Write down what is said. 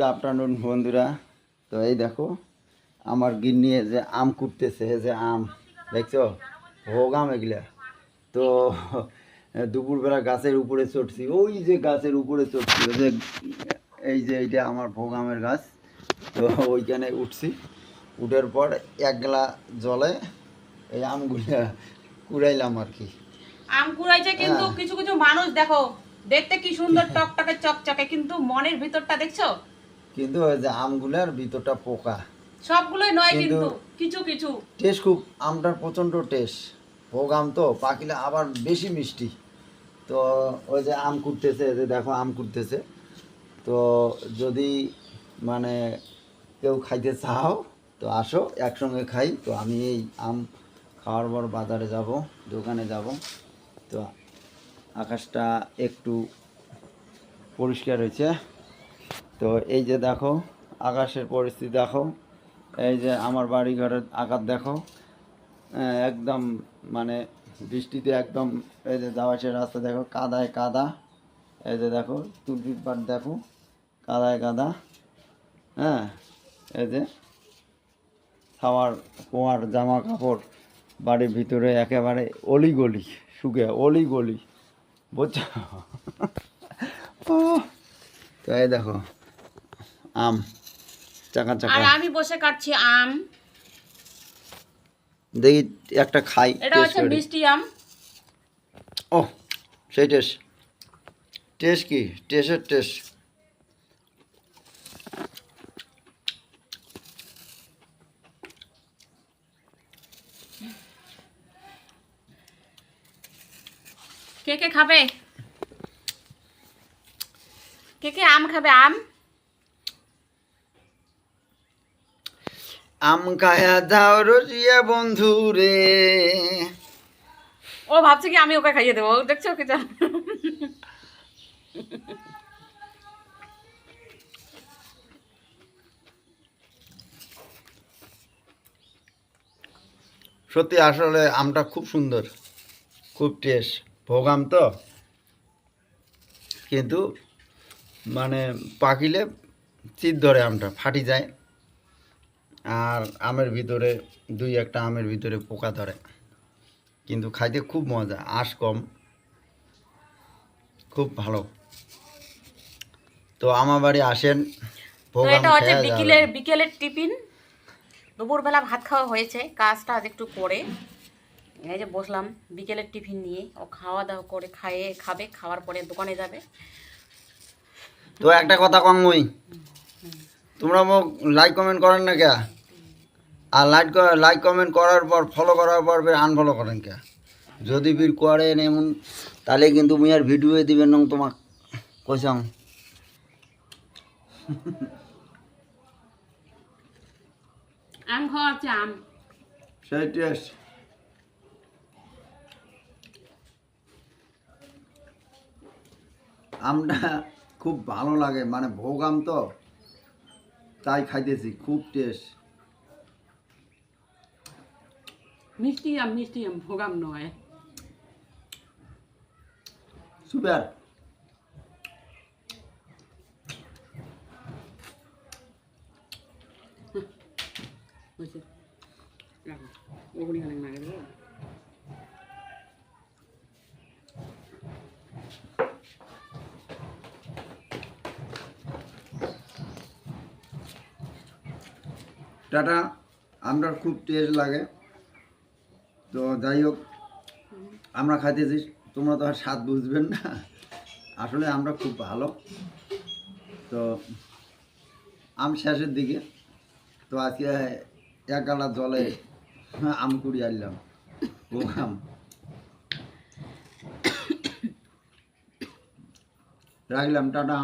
Good afternoon বন্ধুরা। তো এই দেখো আমার গিন্নি যে আম কুটতেছে যে আম দেখছ? ভোগ আম এগুলা। তো দুপুরবেলা গাছের উপরে চড়ছি ওই যে গাছের উপরে চড়ছি ওই যে এই যে এইটা আমার ভোগ আমের গাছ। তো ওইখানে উঠছি। উঠার পর এক গ্লা জলে এই আমগুলা কুড়াইলাম আর কি। আম কুড়াইছে কিন্তু হ্যাঁ। কিছু কিছু মানুষ দেখো দেখতে কি সুন্দর টকটকে চকচকে কিন্তু মনের ভিতরটা দেখছ? কিন্তু ওই যে আমগুলার ভিতরটা পোকা। সবগুলোই নয় কিন্তু- কিছু কিছু। টেস্ট খুব আমটার প্রচণ্ড টেস্ট ভোগ আম তো পাকিলে আবার বেশি মিষ্টি। তো ওই যে আম কুটতেছে যে দেখো আম কুটতেছে। তো যদি মানে কেউ খাইতে চাও তো আসো একসঙ্গে খাই। তো আমি এই আম খাওয়ার পর বাজারে যাব দোকানে যাব। তো আকাশটা একটু পরিষ্কার হয়েছে। তো এই যে দেখো, আকাশের পরিস্থিতি দেখো, এই যে আমার বাড়ি ঘরের আকার দেখো একদম মানে বৃষ্টিতে একদম এই যে যাওয়াসের রাস্তা দেখো, কাদায় কাদা, এই যে দেখো তুলপির পাট দেখো, কাদায় কাদা হ্যাঁ এই যে খাওয়ার কুয়ার জামা কাপড় বাড়ির ভিতরে একেবারে অলি গলি শুকে অলি গলি বুঝছ তো এই দেখো আম। চাকা চাকা। আর আমি বসে কাটছি আম। দেখি একটা খাই এটা হচ্ছে মিষ্টি আম। ও সেই টেস্ট টেস্ট কি? টেস্টের টেস্ট কে কে খাবে? কে কে আম খাবে? আম? আম খায়া দাও রসিয়া বন্ধু রে ও ভাবছে কি আমি ওকে খাইয়ে দেবো। দেখছ কি জান- সত্যি আসলে আমটা খুব সুন্দর খুব টেস্ট ভোগ আম তো। কিন্তু মানে পাকিলে চিত ধরে আমটা ফাটি যায়। আর আমের ভিতরে দুই একটা আমের ভিতরে পোকা ধরে। কিন্তু খাইতে খুব মজা আঁশ কম খুব ভালো। তো আমার বাড়ি আসেন তো এটা হচ্ছে বিকেলের টিফিন। দুপুরবেলা ভাত খাওয়া হয়েছে কাজটা আজ একটু করে। এই যে বসলাম বিকেলের টিফিন নিয়ে। ও খাওয়া দাওয়া করে খাইয়ে খাবে খাওয়ার পরে দোকানে যাবে। তো একটা কথা কম তোমরা মোক লাইক কমেন্ট করেন না কে আর লাইক লাইক কমেন্ট করার পর ফলো করার পর ফের আনফলো করেন কে? যদি বীর করেন এমন তাহলে কিন্তু মুই আর ভিডিও দিবেন নং তোমাক কইসাম। আম খাওয়া আছে আম। সেই টেস্ট আমটা খুব ভালো লাগে মানে ভোগ আম তো তাই খাইতেছি খুব টেস্ট মিষ্টি আম মিষ্টি আম ভোগাম নয়। সুপার ওগুলি অনেক না টাটা। আমরা খুব টেস্ট লাগে। তো যাই হোক, আমরা খাইতেছি। তোমরা তো আর স্বাদ বুঝবেন না। আসলে আমরা খুব ভালো। তো আম শেষের দিকে। তো আজকে এক গালা জলে আম কুড়ি আনলাম। ও আম। রাখলাম, টাটা।